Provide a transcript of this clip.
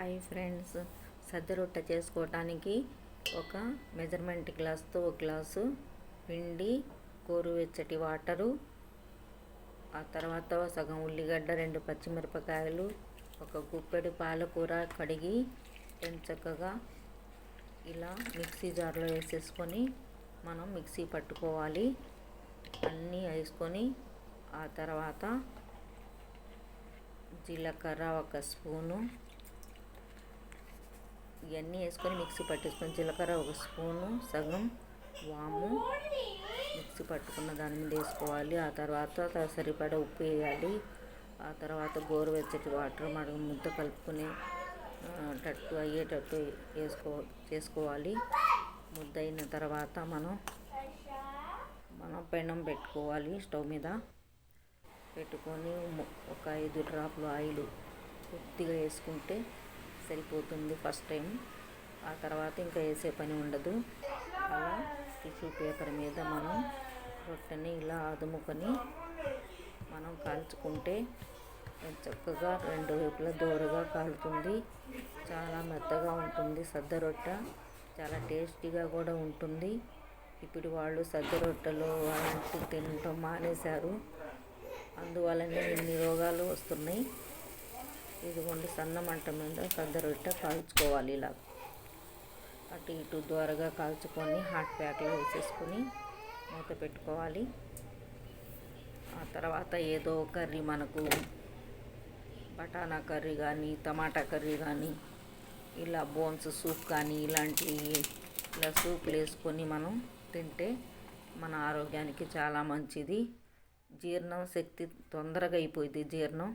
Hi friends. సద్ద రొట్టె చేసుకోవటానికి ఒక మెజర్మెంట్ గ్లాస్తో ఒక గ్లాసు పిండి గోరువెచ్చటి వాటరు ఆ తర్వాత సగం ఉల్లిగడ్డ రెండు పచ్చిమిరపకాయలు ఒక గుప్పెడు పాలకూర కడిగి చక్కగా ఇలా మిక్సీ జార్లో వేసేసుకొని మనం మిక్సీ పట్టుకోవాలి. అన్నీ వేసుకొని ఆ తర్వాత జీలకర్ర ఒక స్పూను ఇవన్నీ వేసుకొని మిక్సీ పట్టేసుకొని జీలకర్ర ఒక స్పూను సగం వాము మిక్సీ పట్టుకున్న దాని మీద వేసుకోవాలి. ఆ తర్వాత సరిపడా ఉప్పు వేయాలి. ఆ తర్వాత గోరువెచ్చటి వాటర్ మనం ముద్ద కలుపుకుని టట్టు అయ్యేటట్టు వేసుకో చేసుకోవాలి. ముద్ద అయిన తర్వాత మనం మనం పెనం పెట్టుకోవాలి స్టవ్ మీద. పెట్టుకొని ఒక ఐదు డ్రాప్లు ఆయిల్ కొద్దిగా వేసుకుంటే సరిపోతుంది ఫస్ట్ టైం. ఆ తర్వాత ఇంకా వేసే పని ఉండదు. అలా టిష్యూ పేపర్ మీద మనం రొట్టెని ఇలా అదుముకొని మనం కాల్చుకుంటే చక్కగా రెండు వైపులా దూరగా కాలుతుంది. చాలా మెత్తగా ఉంటుంది సద్ద రొట్టె. చాలా టేస్టీగా కూడా ఉంటుంది. ఇప్పుడు వాళ్ళు సద్ద రొట్టెలు అలాంటివి తినటం మానేశారు. అందువలనే ఇన్ని రోగాలు వస్తున్నాయి. ఇదిగోండి సన్న మంట మీద సద్ద రొట్టె కాల్చుకోవాలి ఇలా. అటు ఇటు ద్వారగా కాల్చుకొని హాట్ ప్యాక్లో వేసేసుకొని మూత పెట్టుకోవాలి. ఆ తర్వాత ఏదో కర్రీ మనకు బఠానా కర్రీ కానీ టమాటా కర్రీ కానీ ఇలా బోన్స్ సూప్ కానీ ఇలాంటివి ఇలా సూప్లు వేసుకొని మనం తింటే మన ఆరోగ్యానికి చాలా మంచిది. జీర్ణం శక్తి తొందరగా అయిపోయింది జీర్ణం.